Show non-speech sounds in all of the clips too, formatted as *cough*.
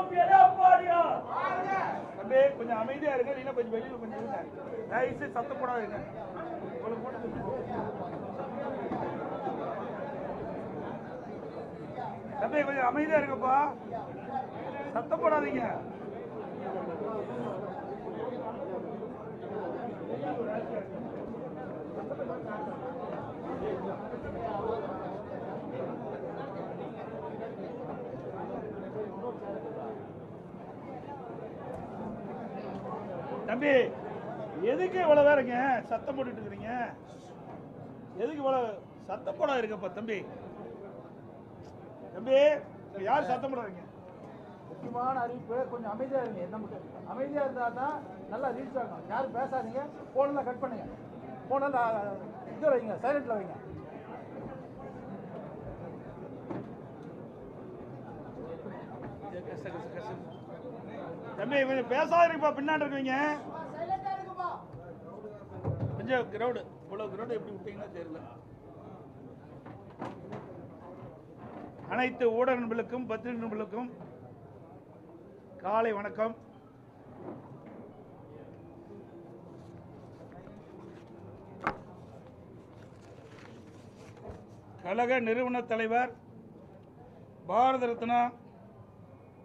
தலைவரும் எடப்பாடியார் தம்பி கொஞ்சம் அமைதியா இருங்க. இல்லைன்னா கொஞ்சம் வெளியில கொஞ்சம் இருங்க. தயவுசெய்து சத்தம் போடாதீங்க. உங்களுக்கு மட்டும் தம்பி கொஞ்சம் அமைதியா இருங்கப்பா. சத்தம் போடாதீங்க. தம்பி எதுக்கு இவ்வளவு வேறங்க சத்தம் போட்டுட்டு இருக்கிறீங்க? எதுக்கு இவ்வளவு சத்தம் போட இருக்கப்பா தம்பி? தம்பி யார் சத்தம் போடாதீங்க முக்கியமான அறிவிப்பு கொஞ்சம் அமைதியா இருங்க நமக்கு அமைதியா இருந்தா தான் நல்லா ரீச் ஆகும். யாரும் பேசாதீங்க. போன்ல கட் பண்ணுங்க. போன இது வைங்க சைலண்ட்ல வைங்க. தம்பி கொஞ்சம் பேசாத இருப்பா பின்னாடி இருக்கீங்க கொஞ்சம் கிரௌடு இவ்வளவு கிரௌடு எப்படி விட்டீங்கன்னா தெரியல. அனைத்து ஊடக நண்பர்களுக்கும் பத்திரிகை நண்பர்களுக்கும் காலை வணக்கம். கழக நிறுவன தலைவர் பாரத ரத்னா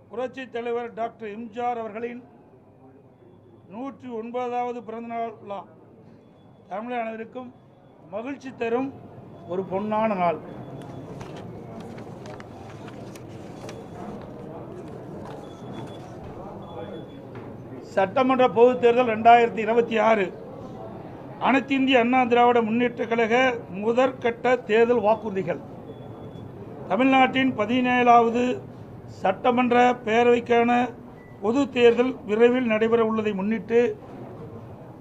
புரட்சி தலைவர் டாக்டர் எம்ஜிஆர் அவர்களின் நூற்றி ஒன்பதாவது பிறந்தநாள் விழா. தமிழக அனைவருக்கும் மகிழ்ச்சி தரும் ஒரு பொன்னான நாள். சட்டமன்ற பொதுத் தேர்தல் ரெண்டாயிரத்தி இருபத்தி ஆறு. அனைத்து இந்திய அண்ணா திராவிட முன்னேற்ற கழக முதற்கட்ட தேர்தல் வாக்குறுதிகள். தமிழ்நாட்டின் பதினேழாவது சட்டமன்ற பேரவைக்கான பொது தேர்தல் விரைவில் நடைபெற உள்ளதை முன்னிட்டு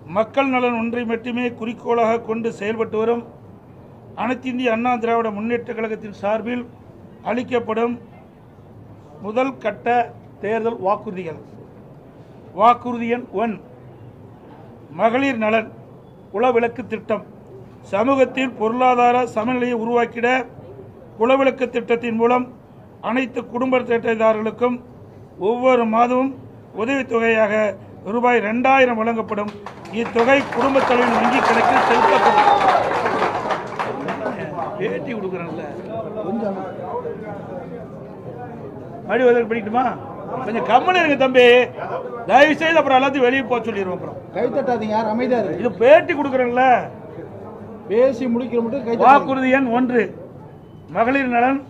மக்கள் நலன் ஒன்றை மட்டுமே குறிக்கோளாக கொண்டு செயல்பட்டு வரும். அனைத்து இந்திய அண்ணா திராவிட முன்னேற்ற கழகத்தின் சார்பில் அளிக்கப்படும் முதல் கட்ட தேர்தல் வாக்குறுதிகள். வாக்குறுதி எண் ஒன். மகளிர் நலன் குலவிளக்கு திட்டம். சமூகத்தில் பொருளாதார சமநிலையை உருவாக்கிட குலவிளக்கு திட்டத்தின் மூலம் அனைத்து குடும்ப அட்டைதாரர்களுக்கும் ஒவ்வொரு மாதமும் உதவித்தொகையாக ரூபாய் ரெண்டாயிரம் வழங்கப்படும். இத்தொகை குடும்பத் தலைவரின் வங்கி கணக்கில் செலுத்தப்படும். பேட்டி கொடுக்குறேன்ல மறுபடியும் உதவி படிக்கட்டுமா? கொஞ்சம் கம்மன் இருங்க தம்பி. தயவு செய்து அப்புறம் எல்லாத்தையும் வெளியே போக சொல்லிடுவோம் அப்புறம். கை தட்டாதீங்க யாரும் அமைதியா இருக்கு இது பேட்டி கொடுக்குறேன்ல பேசி முடிக்கிற மட்டும் கை. வாக்குறுதி எண் ஒன்று. மகளிர் நலன்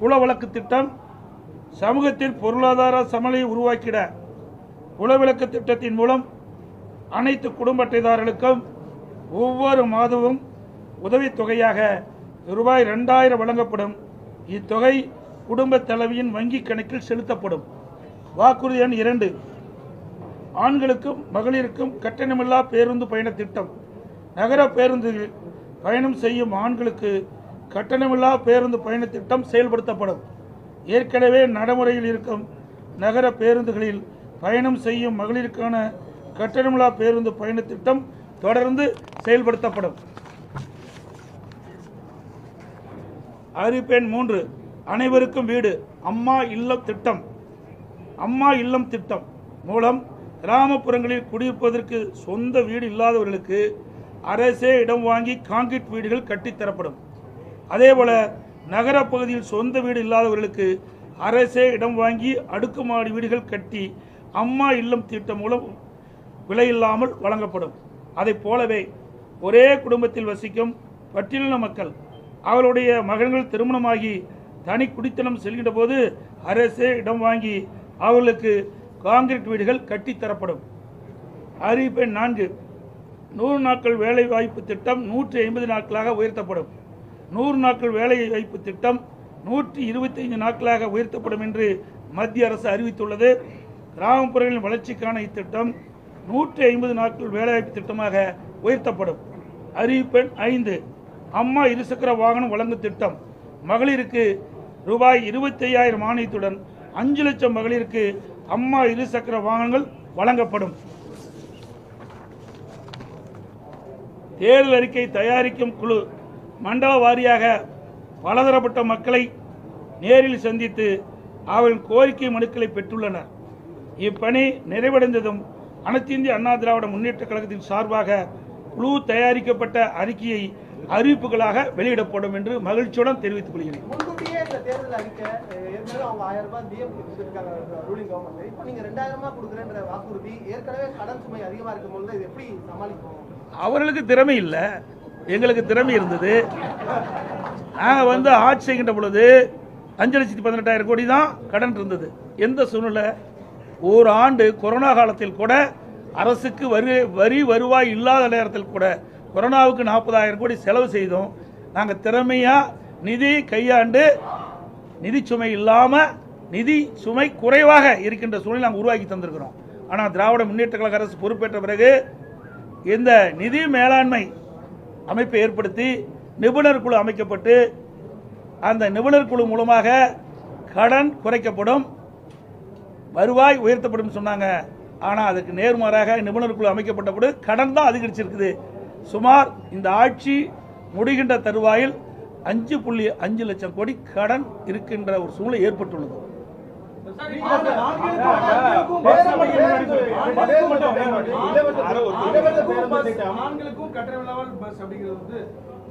குல வழக்கு திட்டம் சமூகத்தில் பொருளாதார சமநிலையை உருவாக்கிட குலவிளக்கு திட்டத்தின் மூலம் அனைத்து குடும்ப அட்டைதாரர்களுக்கும் ஒவ்வொரு மாதமும் உதவித்தொகையாக ரூபாய் ரெண்டாயிரம் வழங்கப்படும். இத்தொகை குடும்ப தலைவியின் வங்கி கணக்கில் செலுத்தப்படும். வாக்குறுதி எண் இரண்டு. ஆண்களுக்கும் மகளிருக்கும் கட்டணமில்லா பேருந்து பயண திட்டம். நகர பேருந்துகளில் பயணம் செய்யும் ஆண்களுக்கு கட்டணமில்லா பேருந்து பயண திட்டம் செயல்படுத்தப்படும். ஏற்கனவே நடைமுறையில் இருக்கும் நகர பேருந்துகளில் பயணம் செய்யும் மகளிருக்கான கட்டணமில்லா பேருந்து பயண திட்டம் தொடர்ந்து செயல்படுத்தப்படும். அறிவிப்பெண் மூன்று. அனைவருக்கும் வீடு. அம்மா இல்லம் திட்டம். அம்மா இல்லம் திட்டம் மூலம் கிராமப்புறங்களில் குடியிருப்பதற்கு சொந்த வீடு இல்லாதவர்களுக்கு அரசே இடம் வாங்கி காங்கிரீட் வீடுகள் கட்டித்தரப்படும். அதேபோல நகரப்பகுதியில் சொந்த வீடு இல்லாதவர்களுக்கு அரசே இடம் வாங்கி அடுக்குமாடி வீடுகள் கட்டி அம்மா இல்லம் திட்டம் மூலம் விலையில்லாமல் வழங்கப்படும். அதைப் போலவே ஒரே குடும்பத்தில் வசிக்கும் பட்டியலின மக்கள் அவர்களுடைய மகன்கள் திருமணமாகி தனி குடித்தனம் செல்கின்ற போது அரசே இடம் வாங்கி அவர்களுக்கு காங்கிரீட் வீடுகள் கட்டித்தரப்படும் அறிவிப்பெண் நான்கு. நூறு நாட்கள் வேலைவாய்ப்பு திட்டம் நூற்றி ஐம்பது நாட்களாக உயர்த்தப்படும். நூறு நாட்கள் வேலை வாய்ப்பு திட்டம் நூற்றி இருபத்தைந்து நாட்களாக உயர்த்தப்படும் என்று மத்திய அரசு அறிவித்துள்ளது. கிராமப்புறங்களின் வளர்ச்சிக்கான இத்திட்டம் நூற்றி ஐம்பது நாட்கள் வேலைவாய்ப்பு திட்டமாக உயர்த்தப்படும். அறிவிப்பெண் ஐந்து. அம்மா இருசக்கர வாகனம் வழங்கும் திட்டம். மகளிருக்கு ரூபாய் இருபத்தி ஐயாயிரம் மானியத்துடன் அஞ்சு லட்சம் மகளிருக்கு அம்மா இருசக்கர வாகனங்கள் வழங்கப்படும். தேர்தல் அறிக்கை தயாரிக்கும் குழு மண்டல வாரியாக பலதரப்பட்ட மக்களை நேரில் சந்தித்து அவர்கள் கோரிக்கை மனுக்களை பெற்றுள்ளனர். இப்பணி நிறைவடைந்ததும் அனைத்து இந்திய அண்ணா திராவிட முன்னேற்ற கழகத்தின் சார்பாக குழு தயாரிக்கப்பட்ட அறிக்கையை அறிவிப்புகளாக வெளியிடப்படும் என்று மகிழ்ச்சியுடன் தெரிவித்துக் கொள்கிறேன். அவர்களுக்கு திறமை இல்லை. எங்களுக்கு திறமை இருந்தது. நாங்கள் வந்து ஆட்சி செய்கின்ற பொழுது அஞ்சு லட்சத்தி பதினெட்டாயிரம் கோடி தான் கடன் இருந்தது. எந்த சூழ்நிலை? ஒரு ஆண்டு கொரோனா காலத்தில் கூட அரசுக்கு வரி வரி வருவாய் இல்லாத நேரத்தில் கூட கொரோனாவுக்கு நாற்பதாயிரம் கோடி செலவு செய்தோம். நாங்கள் திறமையாக நிதி கையாண்டு நிதி சுமை இல்லாமல் நிதி சுமை குறைவாக இருக்கின்ற சூழ்நிலை நாங்கள் உருவாக்கி தந்திருக்கிறோம். ஆனால் திராவிட முன்னேற்ற கழக அரசு பொறுப்பேற்ற பிறகு இந்த நிதி மேலாண்மை அமைப்பை ஏற்படுத்தி நிபுணர் குழு அமைக்கப்பட்டு அந்த நிபுணர் குழு மூலமாக கடன் குறைக்கப்படும் வருவாய் உயர்த்தப்படும் சொன்னாங்க. ஆனால் அதுக்கு நேர்மாறாக நிபுணர் குழு அமைக்கப்பட்டபோது கடன் தான் அதிகரிச்சிருக்குது. சுமார் இந்த ஆட்சி முடிகின்ற தருவாயில் அஞ்சு புள்ளி அஞ்சு லட்சம் கோடி கடன் இருக்கின்ற ஒரு சூழ்நிலை ஏற்பட்டுள்ளது. ஆண்களுக்கும் கட்டணமில்லாமல் பஸ் அப்படிங்கிறது வந்து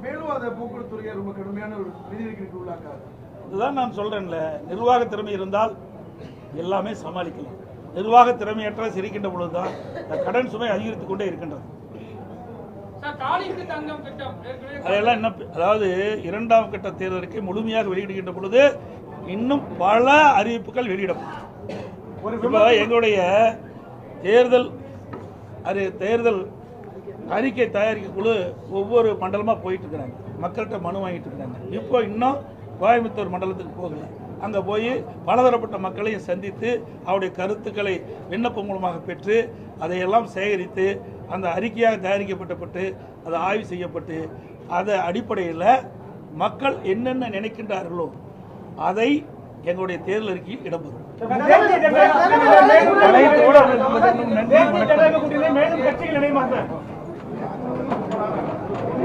மேலும் அந்த போக்குவரத்து துறையை ரொம்ப கடுமையான ஒரு விதிவிலக்கிற்கு உள்ளாக்காது. இதுதான் நான் சொல்றேன்ல நிர்வாக திறமை இருந்தால் எல்லாமே சமாளிக்கலாம். நிர்வாக திறமையற்ற சிரிக்கின்ற பொழுதுதான் இந்த கடன் சுமை அதிகரித்துக் கொண்டே இருக்கின்றது. அதையெல்லாம் இன்னும் அதாவது இரண்டாம் கட்ட தேர்தலுக்கு முழுமையாக வெளியிடுகின்ற பொழுது இன்னும் பல அறிவிப்புகள் வெளியிடப்படும் இப்போ எங்களுடைய தேர்தல் அறி தேர்தல் அறிக்கை தயாரிக்க குழு ஒவ்வொரு மண்டலமாக போயிட்டு இருக்கிறாங்க. மக்கள்கிட்ட மனு வாங்கிட்டு இருக்கிறாங்க. இப்போ இன்னும் கோயம்புத்தூர் மண்டலத்துக்கு போகல. அங்கே போய் பலதரப்பட்ட மக்களையும் சந்தித்து அவருடைய கருத்துக்களை விண்ணப்பம் மூலமாக பெற்று அதையெல்லாம் சேகரித்து அந்த அறிக்கையாக தயாரிக்கப்பட்டப்பட்டு அது ஆய்வு செய்யப்பட்டு அதை அடிப்படையில் மக்கள் என்னென்ன நினைக்கின்றார்களோ அதை எங்களுடைய தேர்தல் அறிக்கையில் இடம்பெறும். நன்றி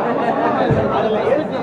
*laughs* அதுல எழுதி